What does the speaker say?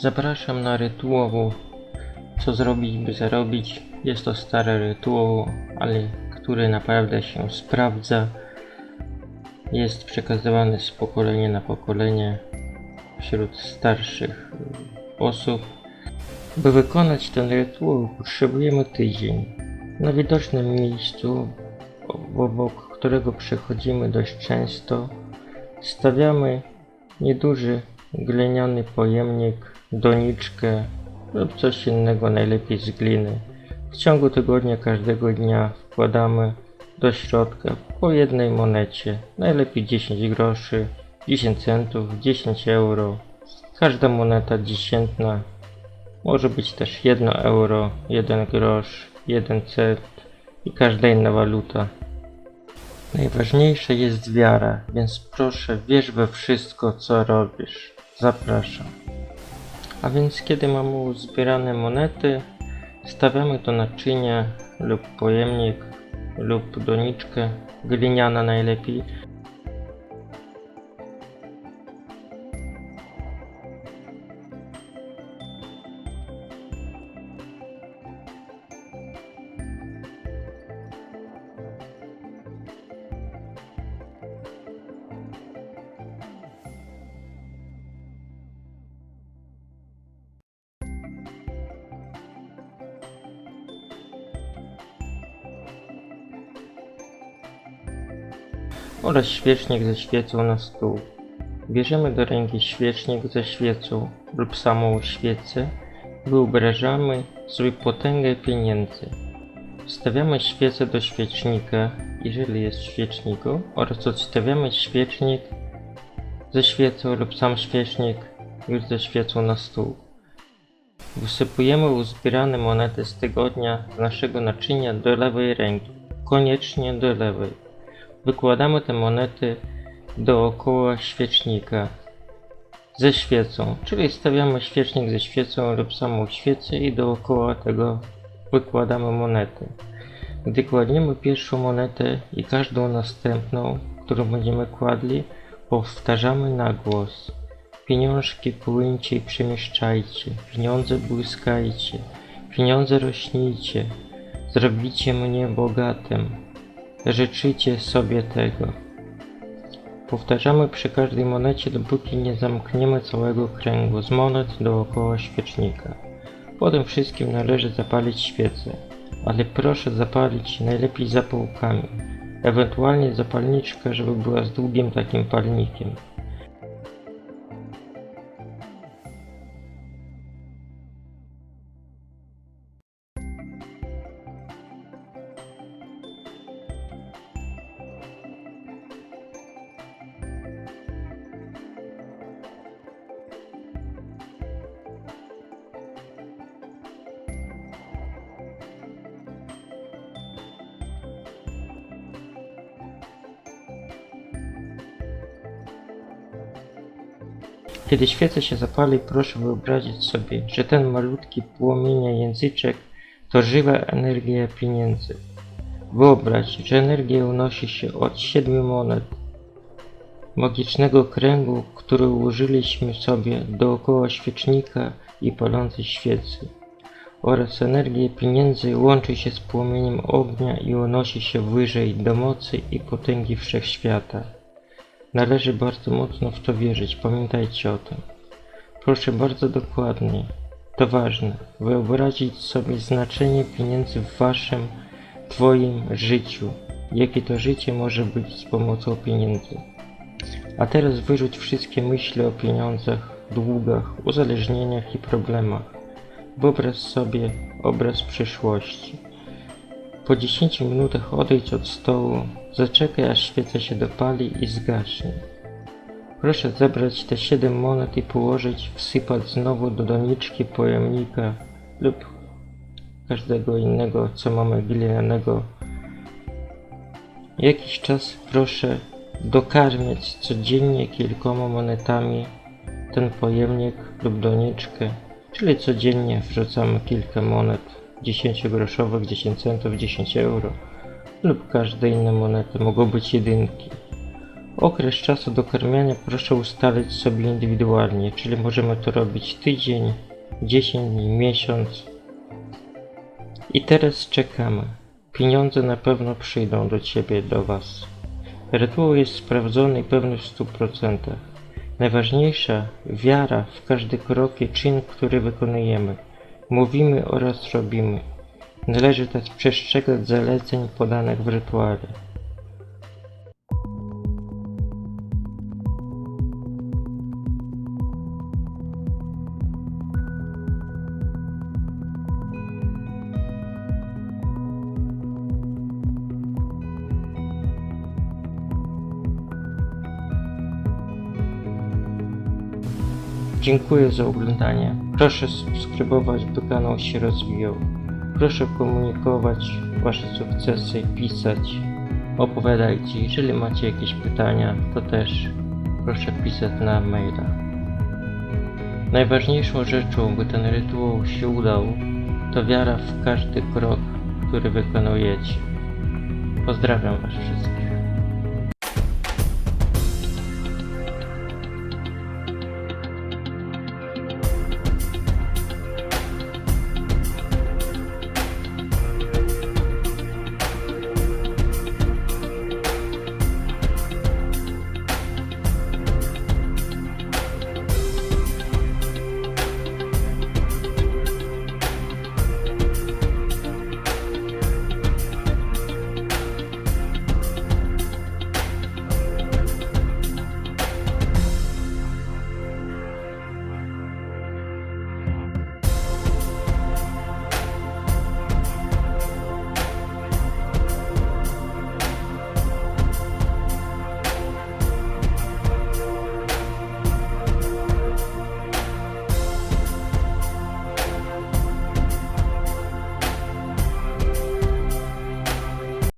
Zapraszam na rytuał, co zrobić, by zarobić. Jest to stary rytuał, ale który naprawdę się sprawdza. Jest przekazywany z pokolenia na pokolenie wśród starszych osób. By wykonać ten rytuał potrzebujemy tydzień. Na widocznym miejscu, obok którego przechodzimy dość często, stawiamy nieduży gliniany pojemnik, doniczkę lub coś innego, najlepiej z gliny. W ciągu tygodnia każdego dnia wkładamy do środka po jednej monecie, najlepiej 10 groszy, 10 centów, 10 euro. Każda moneta dziesiętna może być też 1 euro, 1 grosz, 1 cent i każda inna waluta. Najważniejsza jest wiara, więc proszę wierz we wszystko, co robisz. Zapraszam. A więc kiedy mamy uzbierane monety, stawiamy do naczynia lub pojemnik lub doniczkę, gliniana najlepiej. Oraz świecznik ze świecą na stół. Bierzemy do ręki świecznik ze świecą lub samą świecę wyobrażamy sobie potęgę pieniędzy. Wstawiamy świecę do świecznika, jeżeli jest świeczniku, oraz odstawiamy świecznik ze świecą lub sam świecznik już ze świecą na stół. Wysypujemy uzbierane monety z tygodnia z naszego naczynia do lewej ręki, koniecznie do lewej. Wykładamy te monety dookoła świecznika ze świecą, czyli stawiamy świecznik ze świecą lub samą świecę i dookoła tego wykładamy monety. Gdy kładziemy pierwszą monetę i każdą następną, którą będziemy kładli, powtarzamy na głos. Pieniążki płyńcie i przemieszczajcie, pieniądze błyskajcie, pieniądze rośnijcie, zrobicie mnie bogatym, Życzycie sobie tego. Powtarzamy przy każdej monecie, dopóki nie zamkniemy całego kręgu z monet dookoła świecznika. Potem wszystkim należy zapalić świecę, ale proszę zapalić najlepiej zapałkami, ewentualnie zapalniczkę, żeby była z długim takim palnikiem. Kiedy świeca się zapali, proszę wyobrazić sobie, że ten malutki płomienia języczek to żywa energia pieniędzy. Wyobraź, że energia unosi się od siedmiu monet magicznego kręgu, który ułożyliśmy sobie dookoła świecznika i palącej świecy. Oraz energia pieniędzy łączy się z płomieniem ognia i unosi się wyżej do mocy i potęgi wszechświata. Należy bardzo mocno w to wierzyć, pamiętajcie o tym. Proszę bardzo dokładnie, to ważne, wyobrazić sobie znaczenie pieniędzy w waszym, twoim życiu. Jakie to życie może być z pomocą pieniędzy. A teraz wyrzuć wszystkie myśli o pieniądzach, długach, uzależnieniach i problemach. Wyobraź sobie obraz przyszłości. Po 10 minutach odejdź od stołu, zaczekaj aż świeca się dopali i zgaśnie. Proszę zebrać te 7 monet i położyć, wsypać znowu do doniczki pojemnika lub każdego innego, co mamy glinianego. Jakiś czas proszę dokarmiać codziennie kilkoma monetami ten pojemnik lub doniczkę, czyli codziennie wrzucamy kilka monet 10-groszowych, 10 centów, 10 euro lub każde inne monety, mogą być jedynki. Okres czasu do karmienia proszę ustalić sobie indywidualnie, czyli możemy to robić tydzień, 10 dni, miesiąc. I teraz czekamy. Pieniądze na pewno przyjdą do Ciebie, do Was. Rytuał jest sprawdzony i pewny w 100%. Najważniejsza wiara w każdy krok i czyn, który wykonujemy. Mówimy oraz robimy. Należy też przestrzegać zaleceń podanych w rytuale. Dziękuję za oglądanie. Proszę subskrybować, by kanał się rozwijał. Proszę komunikować Wasze sukcesy, pisać, opowiadajcie. Jeżeli macie jakieś pytania, to też proszę pisać na maila. Najważniejszą rzeczą, by ten rytuał się udał, to wiara w każdy krok, który wykonujecie. Pozdrawiam Was wszystkich.